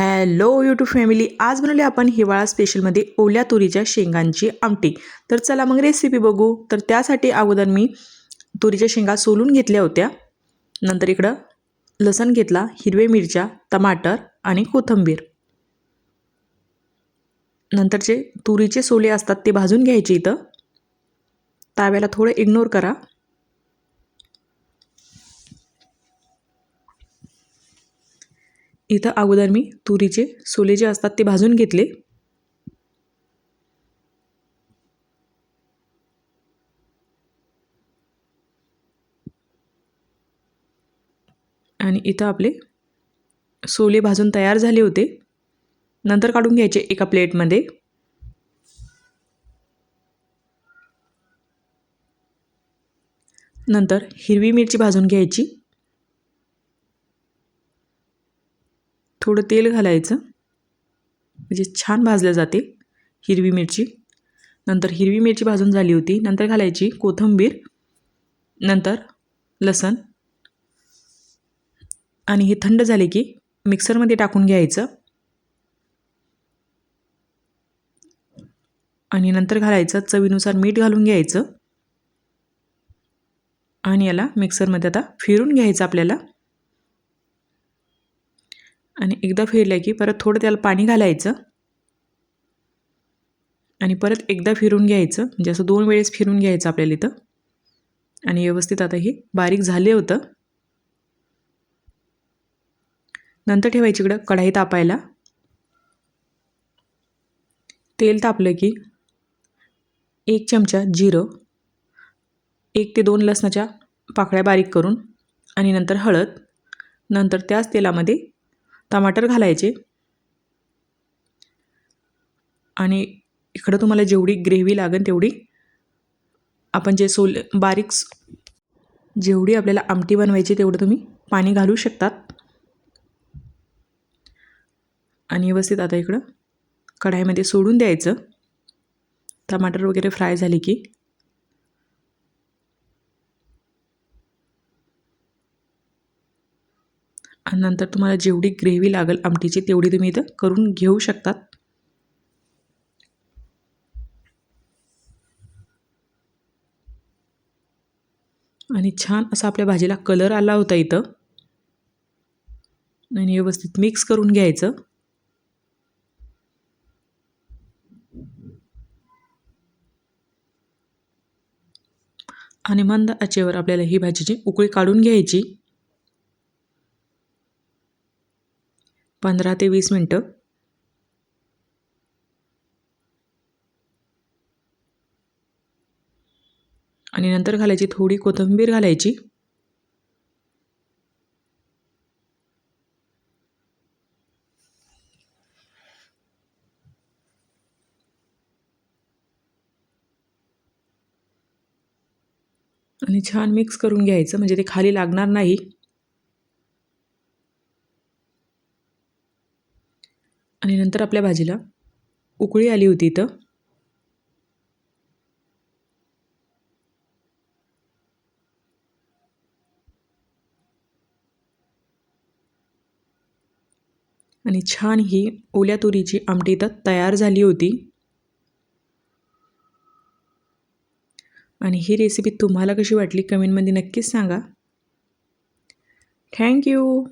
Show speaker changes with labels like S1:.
S1: Hello YouTube family आज बनवले आपण हिवाळा स्पेशलमध्ये ओल्या तुरीच्या शेंगांची आमटी. तर चला मग रेसिपी बघू. तर त्यासाठी अगोदर मी तुरीच्या शेंगा सोलून घेतल्या होत्या. नंतर इकडं लसण घेतला हिरवे मिरच्या टमाटर आणि कोथिंबीर. नंतरचे तुरीचे सोले असतात ते भाजून घ्यायचे इथं. ताव्याला थोडं इग्नोर करा. इथं अगोदर मी तुरीचे सोले जे असतात ते भाजून घेतले. आणि इथं आपले सोले भाजून तयार झाले होते. नंतर काढून घ्यायचे एका प्लेटमध्ये. नंतर हिरवी मिरची भाजून घ्यायची. थोडं तेल घालायचं. म्हणजे छान भाजलं जाते हिरवी मिरची. नंतर हिरवी मिरची भाजून झाली होती. नंतर घालायची कोथिंबीर. नंतर लसण. आणि हे थंड झाले की मिक्सरमध्ये टाकून घ्यायचं. आणि नंतर घालायचं चवीनुसार मीठ घालून घ्यायचं. आणि याला मिक्सरमध्ये आता फिरून घ्यायचं आपल्याला. आणि एकदा फिरलं की परत थोडं त्याला पाणी घालायचं. आणि परत एकदा फिरून घ्यायचं. म्हणजे असं दोन वेळेस फिरून घ्यायचं आपल्याला इथं. आणि व्यवस्थित आता हे बारीक झाले होतं. नंतर ठेवायची इकडं कढाई तापायला. तेल तापलं की एक चमचा जिरं एक ते दोन लसणाच्या पाकळ्या बारीक करून आणि नंतर हळद. नंतर त्याच तेलामध्ये टमाटर घालायचे. आणि इकडं तुम्हाला जेवढी ग्रेव्ही लागेल तेवढी आपण जे सोल बारीक जेवढी आपल्याला आमटी बनवायची तेवढं तुम्ही पाणी घालू शकतात. आणि व्यवस्थित आता इकडं कढाईमध्ये सोडून द्यायचं. टमाटर वगैरे फ्राय झाले की आणि नंतर तुम्हाला जेवढी ग्रेव्ही लागेल आमटीची तेवढी तुम्ही इथं करून घेऊ शकतात. आणि छान असा आपल्या भाजीला कलर आला होता इथं. आणि व्यवस्थित मिक्स करून घ्यायचं. आणि मंद आचेवर आपल्याला ही भाजीची उकळी काढून घ्यायची. पंधरा ते वीस मिनटं. आणि नंतर घालायची थोडी कोथिंबीर घालायची. आणि छान मिक्स करून घ्यायचं म्हणजे ते खाली लागणार नाही. आणि नंतर आपल्या भाजीला उकळी आली होती इथं. आणि छान ही ओल्या तुरीची आमटी इथं तयार झाली होती. आणि ही रेसिपी तुम्हाला कशी वाटली कमेंटमध्ये नक्कीच सांगा. थँक्यू